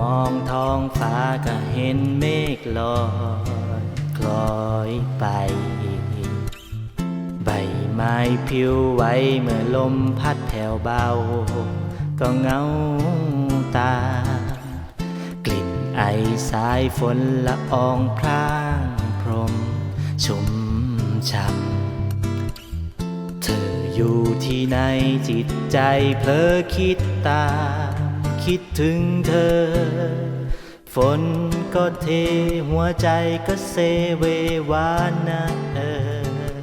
มองท้องฟ้าก็เห็นเมฆลอยคล้อยไป ใบไม้พิวไหวเมื่อลมพัดแผ่วเบา ก็เงาตา กลิ่นไอสายฝนละอองพร่างพรม ชุ่มช่ำเธออยู่ที่ไหนจิตใจเพลอคิดตา คิดถึงเธอ ฝนก็เทหัวใจก็เซเววานนะเอ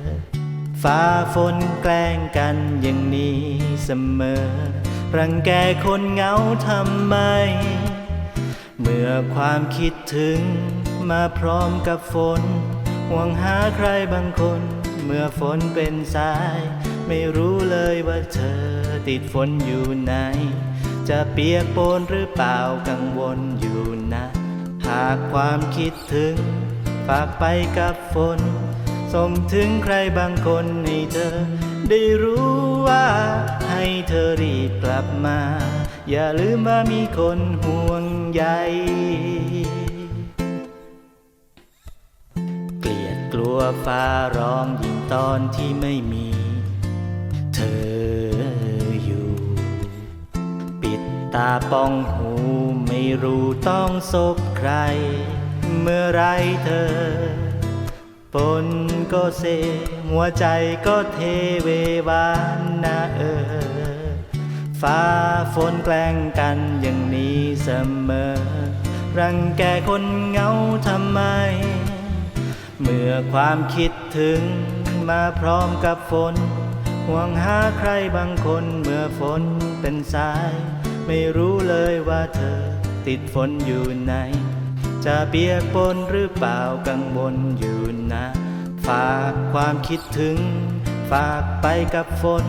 อฟ้าฝนแกล้งกันอย่างนี้เสมอ รังแกคนเหงาทำไม เมื่อความคิดถึงมาพร้อมกับฝน ห่วงหาใครบางคน เมื่อฝนเป็นสาย ไม่รู้เลยว่าเธอติดฝนอยู่ไหน จะเปียกปนหรือเปล่ากังวลอยู่นะ หากความคิดถึง ฝากไปกับฝน ส่งถึงใครบางคนให้เธอ ได้รู้ว่า ให้เธอรีบกลับมา อย่าลืมว่ามีคนห่วงใยเกลียดกลัวฟ้าร้องยิ่งตอนที่ไม่มี เธอ ตาป้องหูไม่รู้ต้องซบใคร เมื่อไรเธอ ปนก็เซ หัวใจก็เทเววานนะเออ ฟ้าฝนแกล้งกันอย่างนี้เสมอ รังแกคนเหงาทำไม เมื่อความคิดถึงมาพร้อมกับฝนห่วงหาใครบางคนเมื่อฝนเป็นสาย ไม่รู้เลยว่าเธอ ติดฝนอยู่ไหน จะเปียกปนหรือเปล่ากังวลอยู่นะ ฝากความคิดถึง ฝากไปกับฝน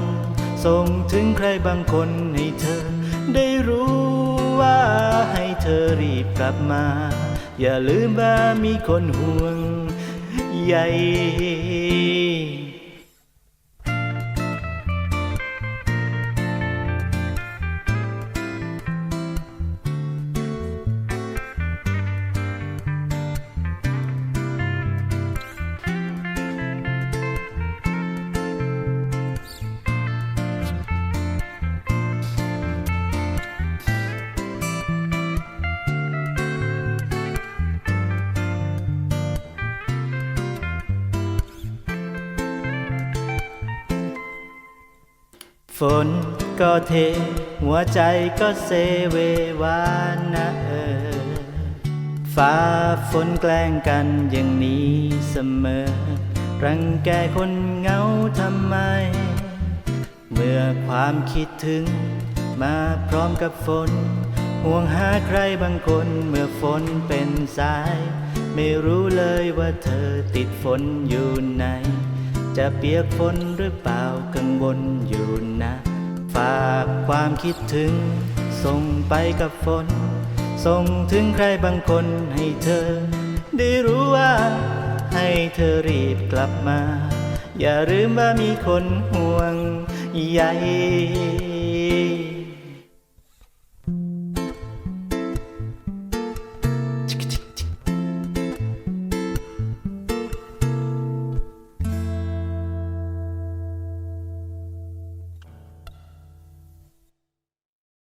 ส่งถึงใครบางคนให้เธอ ได้รู้ว่าให้เธอรีบกลับมา อย่าลืมว่ามีคนห่วงใย ฝนก็เท หัวใจก็เซเววานนะเออ ฟ้าฝนแกล้งกันอย่างนี้เสมอ รังแกคนเหงาทำไม เมื่อความคิดถึง มาพร้อมกับฝน ห่วงหาใครบางคนเมื่อฝนเป็นสาย ไม่รู้เลยว่าเธอติดฝนอยู่ไหน จะเปียกฝนหรือเปล่ากังวลอยู่นะ ฝากความคิดถึง ส่งไปกับฝน ส่งถึงใครบางคนให้เธอ ได้รู้ว่า ให้เธอรีบกลับมา อย่าลืมว่ามีคนห่วงใย